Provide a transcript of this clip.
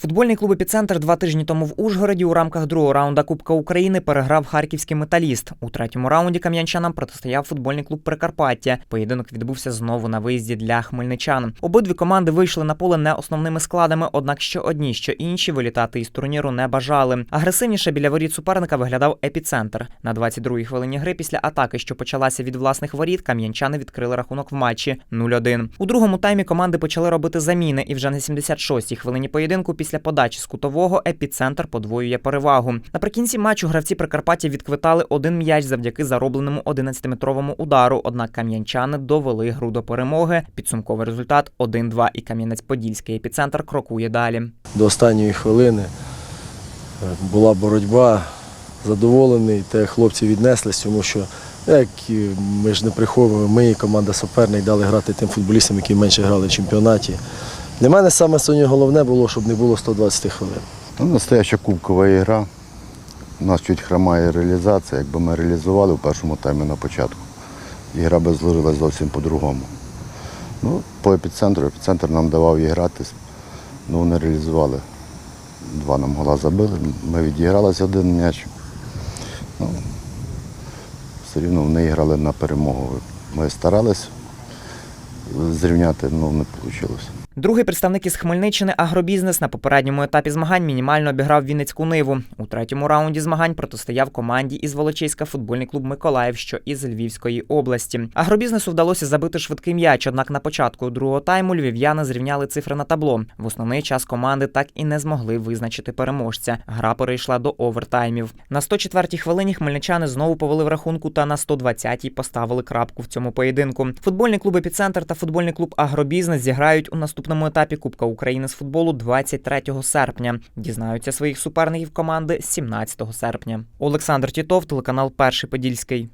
Футбольний клуб «Епіцентр» два тижні тому в Ужгороді у рамках другого раунда Кубка України переграв харківський металіст. У третьому раунді кам'янчанам протистояв футбольний клуб Прикарпаття. Поєдинок відбувся знову на виїзді для хмельничан. Обидві команди вийшли на поле не основними складами, однак що одні, що інші вилітати із турніру не бажали. Агресивніше біля воріт суперника виглядав епіцентр. На 22-й хвилині гри після атаки, що почалася від власних воріт, кам'янчани відкрили рахунок в матчі 0-1. У другому таймі команди почали робити заміни, і вже на 76-й хвилині поєдинку після подачі з епіцентр подвоює перевагу. Наприкінці матчу гравці Прикарпаття відквитали один м'яч завдяки заробленому 11-метровому удару. Однак кам'янчани довели гру до перемоги. Підсумковий результат 1-2 і Кам'янець-Подільський епіцентр крокує далі. до останньої хвилини е, була боротьба. Задоволений, те хлопці віднеслись, тому що як ми ж не приховуємо, ми і команда суперник дали грати тим футболістам, які менше грали в чемпіонаті. Для мене саме сьогодні головне було, щоб не було 120 хвилин. Ну, настояща кубкова ігра. У нас чуть хромає реалізація. Якби ми реалізували в першому таймі на початку, ігра би зложилась зовсім по-другому. Ну, по епіцентру, епіцентр нам давав її грати, ну не реалізували. Два нам гола забили, ми відігралися один м'яч. Ну, все рівно вони грали на перемогу. Ми старались зрівняти, ну не вийшло. Другий представник із Хмельниччини агробізнес на попередньому етапі змагань мінімально обіграв Вінницьку ниву. У третьому раунді змагань протистояв команді із Волочиська футбольний клуб Миколаїв, що із Львівської області. Агробізнесу вдалося забити швидкий м'яч. Однак на початку другого тайму львів'яни зрівняли цифри на табло. В основний час команди так і не змогли визначити переможця. Гра перейшла до овертаймів. На 104-й хвилині хмельничани знову повели в рахунку та на 120-й поставили крапку в цьому поєдинку. Футбольний клуб Епіцентр та футбольний клуб Агробізнес зіграють у наступному етапі Кубка України з футболу 23 серпня. Дізнаються своїх суперників команди 17 серпня. Олександр Тітов, телеканал Перший Подільський.